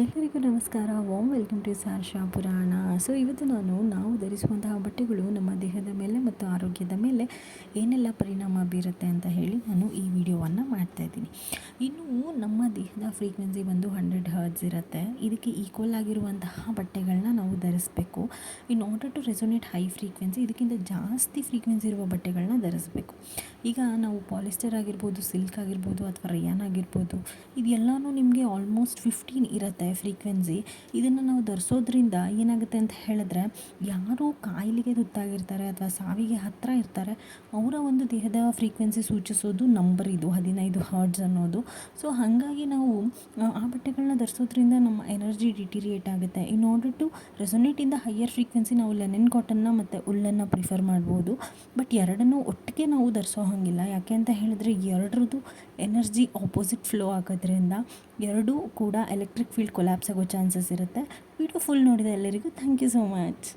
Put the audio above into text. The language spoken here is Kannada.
ಎಲ್ಲರಿಗೂ ನಮಸ್ಕಾರ. ವಾಮ್ ವೆಲ್ಕಮ್ ಟು ಸಾರ್ಷಾ ಪುರಾಣ ಸೊ ಇವತ್ತು ನಾನು ನಾವು ಧರಿಸುವಂತಹ ಬಟ್ಟೆಗಳು ನಮ್ಮ ದೇಹದ ಮೇಲೆ ಮತ್ತು ಆರೋಗ್ಯದ ಮೇಲೆ ಏನೆಲ್ಲ ಪರಿಣಾಮ ಬೀರುತ್ತೆ ಅಂತ ಹೇಳಿ ನಾನು ಈ ವಿಡಿಯೋವನ್ನು ಮಾಡ್ತಾ ಇದ್ದೀನಿ. ಇನ್ನು ನಮ್ಮ ದೇಹದ ಫ್ರೀಕ್ವೆನ್ಸಿ ಬಂದು ಹಂಡ್ರೆಡ್ ಹರ್ಡ್ಸ್ ಇರುತ್ತೆ. ಇದಕ್ಕೆ ಈಕ್ವಲ್ ಆಗಿರುವಂತಹ ಬಟ್ಟೆಗಳನ್ನ ನಾವು ಧರಿಸಬೇಕು. In order to resonate high frequency ಇದಕ್ಕಿಂತ ಜಾಸ್ತಿ ಫ್ರೀಕ್ವೆನ್ಸಿ ಇರುವ ಬಟ್ಟೆಗಳನ್ನ ಧರಿಸಬೇಕು. ಈಗ ನಾವು ಪಾಲಿಸ್ಟರ್ ಆಗಿರ್ಬೋದು ಸಿಲ್ಕ್ ಆಗಿರ್ಬೋದು ಅಥವಾ ರಯಾನ್ ಆಗಿರ್ಬೋದು ಇದೆಲ್ಲನೂ ನಿಮಗೆ ಆಲ್ಮೋಸ್ಟ್ ಫಿಫ್ಟೀನ್ ಇರುತ್ತೆ ಫ್ರೀಕ್ವೆನ್ಸಿ ಇದನ್ನು ನಾವು ಧರಿಸೋದ್ರಿಂದ ಏನಾಗುತ್ತೆ ಅಂತ ಹೇಳಿದ್ರೆ, ಯಾರು ಕಾಯಿಲೆಗೆ ತುತ್ತಾಗಿರ್ತಾರೆ ಅಥವಾ ಸಾವಿಗೆ ಹತ್ತಿರ ಇರ್ತಾರೆ, ಅವರ ಒಂದು ದೇಹದ ಫ್ರೀಕ್ವೆನ್ಸಿ ಸೂಚಿಸೋದು ನಂಬರ್ ಇದು, ಹದಿನೈದು ಹರ್ಡ್ಸ್ ಅನ್ನೋದು. ಸೊ ಹಾಗಾಗಿ ನಾವು, ಆ ಬಟ್ಟೆಗಳನ್ನ ಧರಿಸೋದ್ರಿಂದ ನಮ್ಮ ಎನರ್ಜಿ ಡಿಟಿರಿಯೇಟ್ ಆಗುತ್ತೆ. ಇನ್ ಆರ್ಡರ್ ಟು ರೆಸೊನೇಟ್ ಇಂದ ಹೈಯರ್ ಫ್ರೀಕ್ವೆನ್ಸಿ ನಾವು ಲೆನಿನ್ ಕಾಟನ್ನ ಮತ್ತು ಉಲ್ಲನ್ನು ಪ್ರಿಫರ್ ಮಾಡ್ಬೋದು. ಬಟ್ ಎರಡನ್ನೂ ಒಟ್ಟಿಗೆ ನಾವು ಧರಿಸೋ ಹಾಗಿಲ್ಲ. ಯಾಕೆ ಅಂತ ಹೇಳಿದ್ರೆ, ಎರಡರದ್ದು ಎನರ್ಜಿ ಆಪೋಸಿಟ್ ಫ್ಲೋ ಆಗೋದ್ರಿಂದ ಎರಡೂ ಕೂಡ ಎಲೆಕ್ಟ್ರಿಕ್ ಫೀಲ್ಡ್ ಕೊಲ್ಯಾಪ್ಸ್ ಆಗೋ ಚಾನ್ಸಸ್ ಇರುತ್ತೆ. ವಿಡಿಯೋ ಫುಲ್ ನೋಡಿದ ಎಲ್ಲರಿಗೂ. Thank you so much